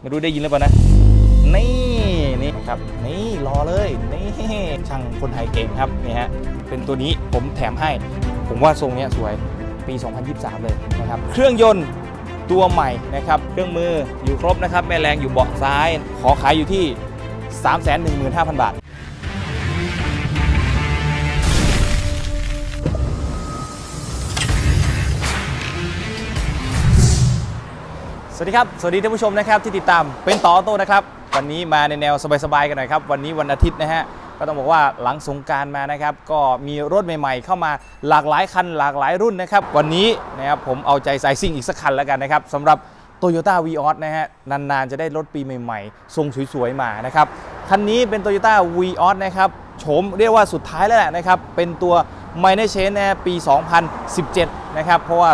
ไม่รู้ได้ยินหรือเปล่านะ นี่นี่ครับ นี่รอเลย นี่ช่างคนไทยเก่งครับนี่ฮะเป็นตัวนี้ผมแถมให้ ผมว่าทรงเนี้ยสวยปี 2023 เลยนะครับเครื่องยนต์ตัวใหม่นะครับเครื่องมืออยู่ครบนะครับแม่แรงอยู่เบาะซ้าย ขอขายอยู่ที่ 315,000 บาท สวัสดีครับ สวัสดีท่านผู้ชมนะครับที่ติดตามเป็นต่อโต้นะครับ วันนี้มาในแนวสบายๆกันหน่อยครับ วันนี้วันอาทิตย์นะฮะ ก็ต้องบอกว่าหลังสงการมานะครับ ก็มีรถใหม่ๆ เข้ามาหลากหลายคันหลากหลายรุ่นนะครับ วันนี้นะครับผมเอาใจสายซิ่งอีกสักคันแล้วกันนะครับสำหรับ Toyota v ีออนะฮะ นานๆ จะได้รถปีใหม่ๆ ทรงสวยๆ มานะครับ คันนี้เป็น Toyota v ีออนะครับโฉมเรียกว่าสุดท้ายแล้วแหละนะครับ เป็นตัว m i n o r Change นะฮะปี 2017 นะครับ เพราะว่า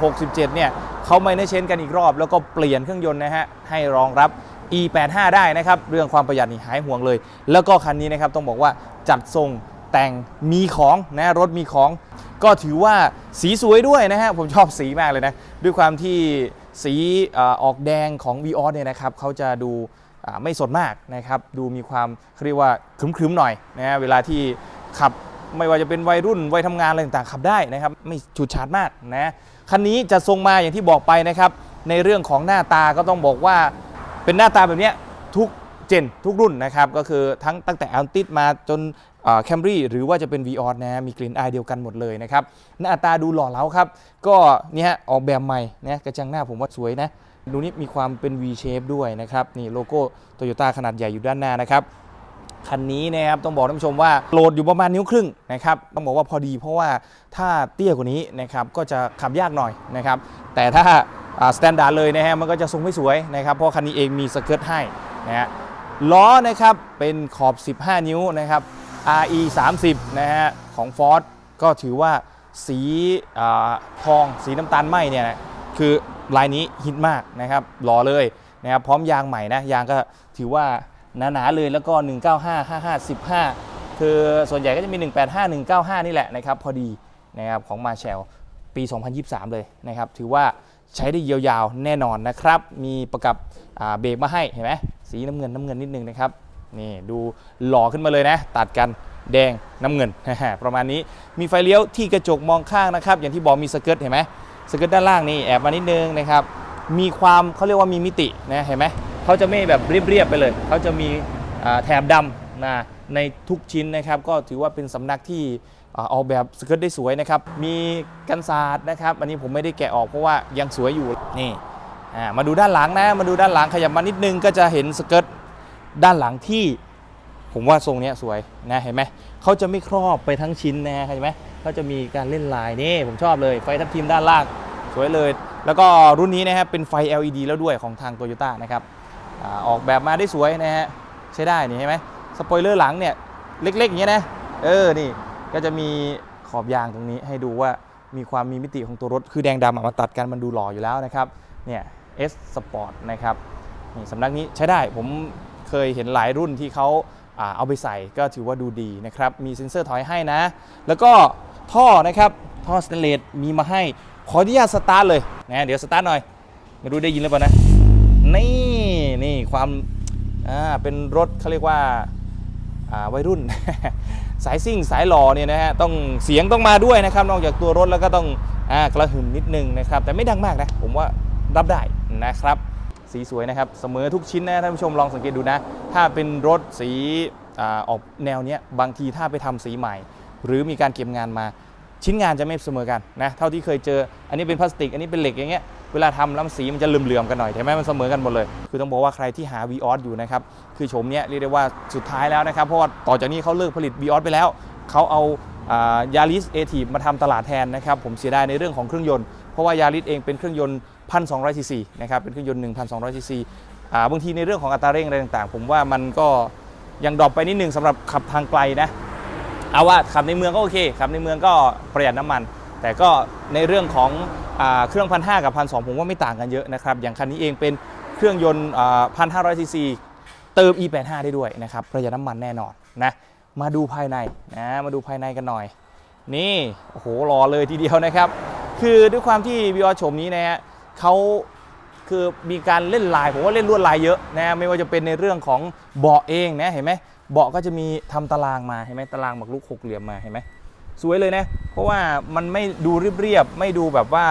2016-17 เนี่ย เขาไม่ได้เชนกันอีกรอบ แล้วก็เปลี่ยนเครื่องยนต์นะฮะให้รองรับ E85 ได้นะครับ เรื่องความประหยัดนี่หายห่วงเลย แล้วก็คันนี้นะครับต้องบอกว่าจัดทรงแต่งมีของนะรถมีของ ก็ถือว่าสีสวยด้วยนะฮะผมชอบสีมากเลยนะ ด้วยความที่สีออกแดงของ v ีออเนี่ยนะครับเขาจะดูไม่สดมากนะครับ ดูมีความเขาเรียกว่าครึ้มๆหน่อยนะฮะเวลาที่ขับ ไม่ว่าจะเป็นวัยรุ่นวัยทำงานอะไรต่างๆขับได้นะครับไม่ฉูดฉาดมากนะคันนี้จะทรงมาอย่างที่บอกไปนะครับในเรื่องของหน้าตาก็ต้องบอกว่าเป็นหน้าตาแบบนี้ทุกเจนทุกรุ่นนะครับก็คือทั้งตั้งแต่อัลติสมาจนแคมรี่หรือว่าจะเป็น v ีออสนะมีกลิ่นอายเดียวกันหมดเลยนะครับหน้าตาดูหล่อเหลาครับ ก็เนี่ยออกแบบใหม่นะกระจังหน้าผมว่าสวยนะดูนี่มีความเป็น V shape ด้วยนะครับนี่โลโก้โตโยต้าขนาดใหญ่อยู่ด้านหน้านะครับ คันนี้นะครับต้องบอกท่านผู้ชมว่าโหลดอยู่ประมาณนิ้วครึ่งนะครับต้องบอกว่าพอดีเพราะว่าถ้าเตี้ยกว่านี้นะครับก็จะขับยากหน่อยนะครับแต่ถ้าสแตนดาร์ดเลยนะฮะมันก็จะทรงไม่สวยนะครับเพราะคันนี้เองมีสเกิร์ตให้นะฮะล้อนะครับเป็นขอบ 15 นิ้วนะครับ RE 30นะฮะของ Ford ก็ถือว่าสีทองสีน้ำตาลไหมเนี่ยนะคือลายนี้ฮิตมากนะครับรอเลยนะครับพร้อมยางใหม่นะยางก็ถือว่า หนาๆเลยแล้วก็ 195 55 15 คือส่วนใหญ่ก็จะมี 185 195 นี่แหละนะครับพอดีนะครับของมาแชลปี 2023 เลยนะครับถือว่าใช้ได้ยาวๆแน่นอนนะครับ มีประกับเบรกมาให้เห็นไหมสีน้ำเงินน้ำเงินนิดนึงนะครับนี่ดูหล่อขึ้นมาเลยนะ ตัดกันแดงน้ำเงิน ประมาณนี้มีไฟเลี้ยวที่กระจกมองข้างนะครับ อย่างที่บอกมีสเกิร์ตเห็นไหมสเกิร์ตด้านล่างนี่แอบมานิดนึงนะครับ มีความเขาเรียกว่ามีมิตินะเห็นไหม เขาจะไม่แบบเรียบๆไปเลย เขาจะมีแถบดำนะในทุกชิ้นนะครับ ก็ถือว่าเป็นสำนักที่ออกแบบสเกิร์ตได้สวยนะครับ มีกันศาสตร์นะครับ อันนี้ผมไม่ได้แกะออกเพราะว่ายังสวยอยู่นี่มาดูด้านหลังนะ มาดูด้านหลังขยับมานิดนึงก็จะเห็นสเกิร์ตด้านหลังที่ผมว่าทรงนี้สวยนะเห็นไหมเขาจะไม่ครอบไปทั้งชิ้นนะเห็นไหมเขาจะมีการเล่นลายนี่ผมชอบเลยไฟทับทิมด้านล่างสวยเลย แล้วก็รุ่นนี้นะครับเป็นไฟ LED แล้วด้วยของทาง t o y ยต้นะครับ ออกแบบมาได้สวยนะฮะใช้ได้นี่เห็นไหมสปอยเลอร์หลังเนี่ยเล็กๆอย่างเงี้ยนะเออนี่ก็จะมีขอบยางตรงนี้ให้ดูว่ามีความมีมิติของตัวรถ คือแดงดำอะมาตัดกันมันดูหล่ออยู่แล้วนะครับเนี่ย S Sport นะครับนี่สำนักนี้ใช้ได้ผมเคยเห็นหลายรุ่นที่เขาเอาไปใส่ก็ถือว่าดูดีนะครับ มีเซ็นเซอร์ถอยให้นะ แล้วก็ท่อนะครับ ท่อสแตนเลสมีมาให้ ขออนุญาตสตาร์ทเลยนะเดี๋ยวสตาร์ทหน่อย ไม่รู้ได้ยินหรือเปล่านะ นี่ ความอ่าเป็นรถเขาเรียกว่าอ่าวัยรุ่น สายซิ่งสายหล่อเนี่ยนะฮะต้องเสียงต้องมาด้วยนะครับ นอกจากตัวรถแล้วก็ต้องอ่ากระหึ่มนิดนึงนะครับ แต่ไม่ดังมากนะ ผมว่ารับได้นะครับ สีสวยนะครับ เสมอทุกชิ้นนะท่านผู้ชมลองสังเกตดูนะ ถ้าเป็นรถสีอาออกแนวเนี้ยบางทีถ้าไปทำสีใหม่ หรือมีการเก็บงานมา ชิ้นงานจะไม่เสมอกันนะเท่าที่เคยเจอ อันนี้เป็นพลาสติก อันนี้เป็นเหล็กอย่างเงี้ยเวลาทำแล้วสีมันจะเหลื่อมๆกันหน่อยใช่ไหมมันเสมอกันหมดเลย คือต้องบอกว่าใครที่หา v ีออสอยู่นะครับ คือโฉมเนี้ยเรียกได้ว่าสุดท้ายแล้วนะครับ เพราะว่าต่อจากนี้เขาเลิกผลิต v ีออสไปแล้ว เขาเอายาริสเอทีมาทำตลาดแทนนะครับ ผมเสียดายในเรื่องของเครื่องยนต์ เพราะว่ายาริสเองเป็นเครื่องยนต์1,200ซีซีนะครับ เป็นเครื่องยนต์ 1,200ซีซีอ่าบางทีในเรื่องของอัตราเร่งอะไรต่างๆ ผมว่ามันก็ยังดรอปไปนิดนึงสำหรับขับทางไกลนะ เอาว่าขับในเมืองก็โอเคขับในเมืองก็ประหยัดน้ำมัน แต่ก็ในเรื่องของอเครื่องพันห้ากับพันสผมว่าไม่ต่างกันเยอะนะครับอย่างคันนี้เองเป็นเครื่องยนต์พันห้าร้อยซีซีเติม e85 ได้ด้วยนะครับประหยัดน้ำมันแน่นอนนะมาดูภายในนะมาดูภายในกันหน่อย นี่โอ้โหรอเลยทีเดียวนะครับ คือด้วยความที่วิออโฉมนี้นะฮะเขาคคือมีการเล่นลายผมว่าเล่นลวดลายเยอะนะไม่ว่าจะเป็นในเรื่องของเบาะเองนะเห็นไหม เบาะก็จะมีทำตารางมาเห็นไหมตารางหมากรุกหกเหลี่ยมมาเห็นไหมสวยเลยนะ เพราะว่ามันไม่ดูเรียบๆไม่ดูแบบว่า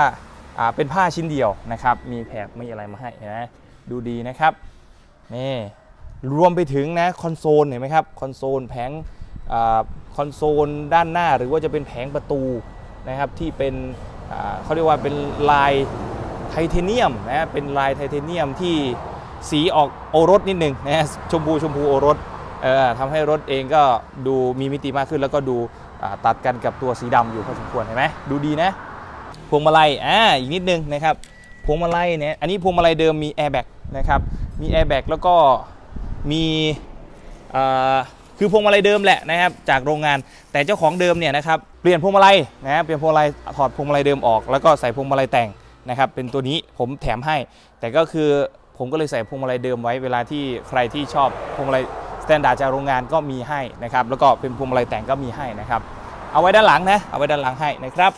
เป็นผ้าชิ้นเดียวนะครับ มีแผกมีอะไรมาให้เห็นไหมดูดีนะครับนี่รวมไปถึงนะคอนโซลเห็นไหมครับคอนโซลแผงอคอนโซลด้านหน้าหรือว่าจะเป็นแผงประตูนะครับที่เป็นเขาเรียกว่าเป็นลายไทเทเนียมนะเป็นลายไทเทเนียมที่สีออกโอรสนิดหนึ่งนะชมพูชมพูโอรส เออทำให้รถเองก็ดูมีมิติมากขึ้น แล้วก็ดูตัดกันกับตัวสีดำอยู่พอสมควรเห็นไหมดูดีนะ พวงมาลัยอ่าอีกนิดนึงนะครับพวงมาลัยเนี่ยอันนี้พวงมาลัยเดิมมีแอร์แบ็กนะครับมีแอร์แบ็กแล้วก็มีคือพวงมาลัยเดิมแหละนะครับจากโรงงานแต่เจ้าของเดิมเนี่ยนะครับเปลี่ยนพวงมาลัยนะเปลี่ยนพวงมาลัยถอดพวงมาลัยเดิมออก แล้วก็ใส่พวงมาลัยแต่งนะครับเป็นตัวนี้ผมแถมให้ แต่ก็คือผมก็เลยใส่พวงมาลัยเดิมไว้เวลาที่ใครที่ชอบพวงมาลัย สแตนดาร์ดจากโรงงานก็มีให้นะครับแล้วก็เป็นพวงมาลัยแต่งก็มีให้นะครับเอาไว้ด้านหลังนะเอาไว้ด้านหลังให้นะครับ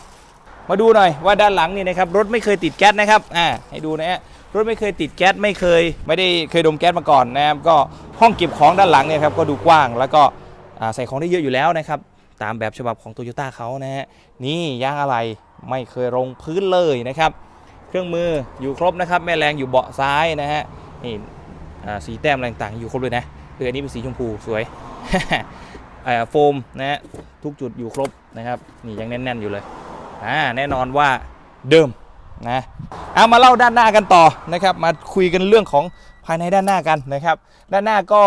มาดูหน่อยว่าด้านหลังนี่นะครับรถไม่เคยติดแก๊สนะครับอ่าให้ดูนะฮะรถไม่เคยติดแก๊สไม่เคย ไม่ได้เคยดมแก๊สมาก่อนนะครับก็ห้องเก็บของด้านหลังเนี่ยครับก็ดูกว้าง แล้วก็ใส่ของได้เยอะอยู่แล้วนะครับตามแบบฉบับของโตโยต้าเขานะฮะนี่ยางอะไรไม่เคยลงพื้นเลยนะครับ เครื่องมืออยู่ครบนะครับแม่แรงอยู่เบาะซ้ายนะฮะนี่อ่าสีแต้มอะไรต่างๆอยู่ครบเลยนะ เอออันนี้เป็นสีชมพูสวยโฟมนะฮะทุกจุดอยู่ครบนะครับนี่ยังแน่น ๆ อยู่เลยอ่าแน่นอนว่าเดิมนะเอามาเล่าด้านหน้ากันต่อนะครับมาคุยกันเรื่องของภายในด้านหน้ากันนะครับ ด้านหน้าก็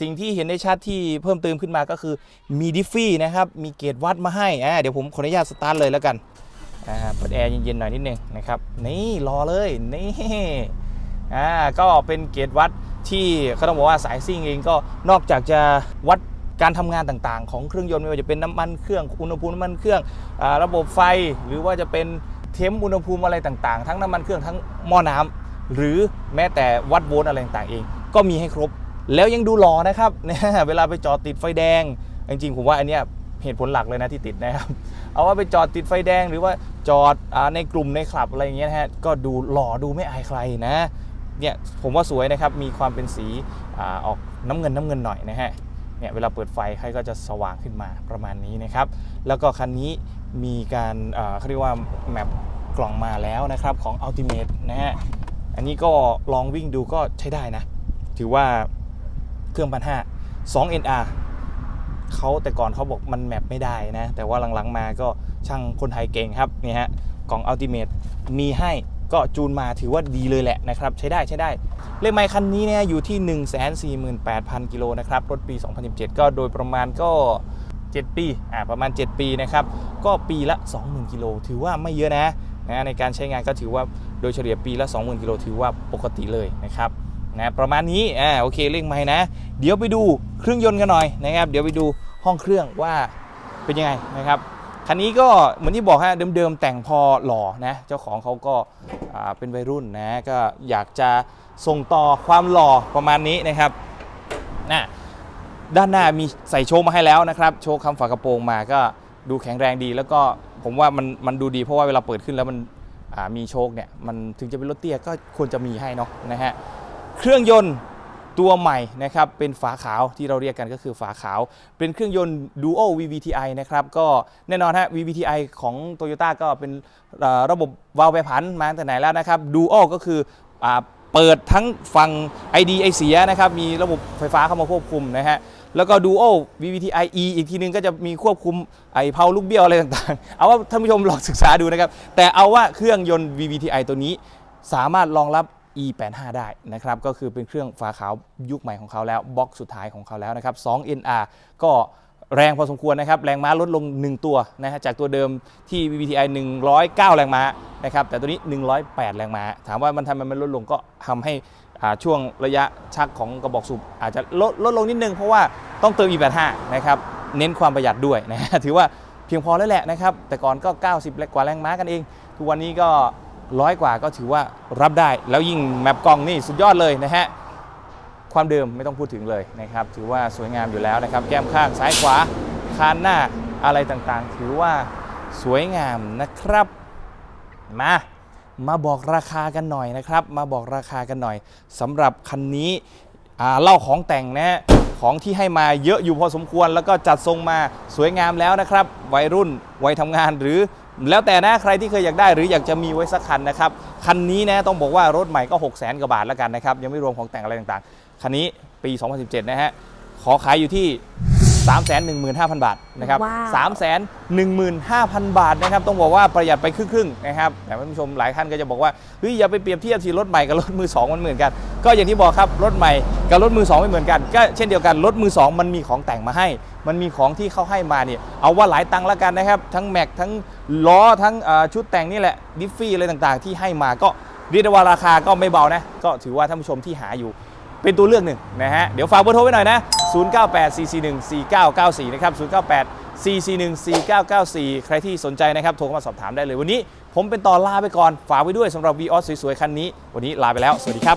สิ่งที่เห็นได้ชัดที่เพิ่มเติมขึ้นมาก็คือมีดิฟฟี่นะครับมีเกจวัดมาให้อ่าเดี๋ยวผมขออนุญาตสตาร์ทเลยแล้วกันอ่าเปิดแอร์เย็นๆหน่อยนิดนึงนะครับนี่รอเลยนี่อ่าก็เป็นเกจวัด ที่เขาต้องบอกว่าสายซิ่งเองก็นอกจากจะวัดการทำงานต่างๆ ของเครื่องยนต์ไม่ว่าจะเป็นน้ำมันเครื่องอุณหภูมิน้ำมันเครื่องอระบบไฟ หรือว่าจะเป็นเทมอุณหภูมิอะไรต่างๆ ทั้งน้ำมันเครื่องทั้งหม้อน้ำหรือแม้แต่วัดโวลต์อะไรต่างๆเอง ก็มีให้ครบ แล้วยังดูหล่อนะครับเนี่ยเวลาไปจอดติดไฟแดง จริงๆผมว่าอันเนี้ยเหตุผลหลักเลยนะที่ติดนะครับ เอาว่าไปจอดติดไฟแดงหรือว่าจอดอในกลุ่มในคลับอะไรอย่างเงี้ยนะฮะก็ดูหล่อดูไม่อายใครนะ เนี่ยผมว่าสวยนะครับมีความเป็นสีอออกน้ำเงินน้ำเงินหน่อยนะฮะเนี่ยเวลาเปิดไฟใครก็จะสว่างขึ้นมาประมาณนี้นะครับ แล้วก็คันนี้มีการเขาเรียกว่าแมปกล่องมาแล้วนะครับของ Ultimate นะฮะอันนี้ก็ลองวิ่งดูก็ใช้ได้นะ ถือว่าเครื่องพันห้า2 NR เขาแต่ก่อนเขาบอกมันแมปไม่ได้นะ แต่ว่าหลังๆมาก็ช่างคนไทยเก่งครับนี่ฮะกล่องอัลติเม e มีให้ ก็จูนมาถือว่าดีเลยแหละนะครับ ใช้ได้ใช้ได้ เลขไมค์คันนี้เนี่ยอยู่ที่ 148,000 กิโลนะครับ รถปี 2017 ก็โดยประมาณก็ 7 ปี อ่า ประมาณ 7 ปีนะครับ ก็ปีละ 20,000 กิโล ถือว่าไม่เยอะนะนะในการใช้งานก็ถือว่าโดยเฉลี่ยปีละ 20,000 กิโลถือว่าปกติเลยนะครับนะประมาณนี้ อ่า โอเค เลขไม้นะ เดี๋ยวไปดูเครื่องยนต์กันหน่อยนะครับ เดี๋ยวไปดูห้องเครื่องว่าเป็นยังไงนะครับ คันนี้ก็เหมือนที่บอกฮะเดิมๆแต่งพอหล่อนะเจ้าของเขาก็เป็นวัยรุ่นนะก็อยากจะส่งต่อความหล่อประมาณนี้นะครับนะด้านหน้ามีใส่โชว์มาให้แล้วนะครับ โชว์คำฝากระโปรงมาก็ดูแข็งแรงดี แล้วก็ผมว่ามันมันดูดีเพราะว่าเวลาเปิดขึ้นแล้วมันมีโชคเนี่ยมันถึงจะเป็นรถเตี้ยก็ควรจะมีให้เนาะนะฮะเครื่องยนต์ ตัวใหม่นะครับเป็นฝาขาวที่เราเรียกกันก็คือฝาขาว เป็นเครื่องยนต์ Duo VVTi นะครับก็แน่นอนฮะ VVTi ของ Toyota ก็เป็นระบบวาล์วแปรผันมาตั้งแต่ไหนแล้วนะครับ Duo ก็คืออเปิดทั้งฝั่ง ID ไอเสียนะครับมีระบบไฟฟ้าเข้ามาควบคุมนะฮะแล้วก็ Duo VVTi E อีกทีนึงก็จะมีควบคุมไอเพาลูกเบี้ยวอะไรต่างๆ เอาว่าท่านผู้ชมลองศึกษาดูนะครับแต่เอาว่าเครื่องยนต์ VVTi ตัวนี้สามารถรองรับ E85 ได้นะครับก็คือเป็นเครื่องฝาขาวยุคใหม่ของเขาแล้วบล็อกสุดท้ายของเขาแล้วนะครับ 2 NR ก็แรงพอสมควรนะครับ แรงม้าลดลง 1 ตัวนะฮะจากตัวเดิมที่ VVTi 109 แรงม้านะครับแต่ตัวนี้ 108 แรงม้า ถามว่ามันทำไมมันลดลงก็ทำให้ช่วงระยะชักของกระบอกสูบอาจจะลดลดลงนิดนึง เพราะว่าต้องเติม E85 นะครับเน้นความประหยัดด้วยนะฮะถือว่าเพียงพอแล้วแหละนะครับแต่ก่อนก็ 90 กว่าแรงม้ากันเอง ทุกวันนี้ก็ ร้อยกว่าก็ถือว่ารับได้ แล้วยิ่งแมปกล้องนี่สุดยอดเลยนะฮะ ความเดิมไม่ต้องพูดถึงเลยนะครับ ถือว่าสวยงามอยู่แล้วนะครับ แก้มข้างซ้ายขวาคานหน้าอะไรต่างๆ ถือว่าสวยงามนะครับ มามาบอกราคากันหน่อยนะครับ มาบอกราคากันหน่อยสำหรับคันนี้เล่าของแต่งนะฮะของที่ให้มาเยอะอยู่พอสมควร แล้วก็จัดทรงมาสวยงามแล้วนะครับ วัยรุ่นวัยทำงานหรือ แล้วแต่นะใครที่เคยอยากได้หรืออยากจะมีไว้สักคันนะครับ คันนี้นะต้องบอกว่ารถใหม่ก็6 0 0 0 0 0กว่าบาทแล้วกันนะครับ ยังไม่รวมของแต่งอะไรต่างๆ คันนี้ปี 2017 นะฮะ ขอขายอยู่ที่ 315,000 บาทนะครับว้าว 315,000 บาทนะครับต้องบอกว่าประหยัดไปครึ่งๆนะครับแต่ท่านผู้ชมหลายท่านก็จะบอกว่าเฮ้ยอย่าไปเปรียบเทียบที่รถใหม่กับรถมือสองมันเหมือนกัน ก็อย่างที่บอกครับรถใหม่กับรถมือสองไม่เหมือนกัน ก็เช่นเดียวกันรถมือสองมันมีของแต่งมาให้ มันมีของที่เขาให้มาเนี่ยเอาว่าหลายตังค์แล้วกันนะครับทั้งแม็กทั้งล้อทั้งเอ่อชุดแต่งนี่แหละดิฟฟี่อะไรต่างๆ ที่ให้มาก็เรียกได้ว่าราคาก็ไม่เบานะก็ถือว่าท่านผู้ชมที่หาอยู่ เป็นตัวเลือกหนึ่งนะฮะ เดี๋ยวฝากเบอร์โทรไว้หน่อยนะ 0984414994 นะครับ 0984414994 ใครที่สนใจนะครับ โทรเข้ามาสอบถามได้เลยวันนี้ ผมเป็นต่อลาไปก่อน ฝากไว้ด้วยสำหรับ v ีออสสวยๆ คันนี้ วันนี้ลาไปแล้ว สวัสดีครับ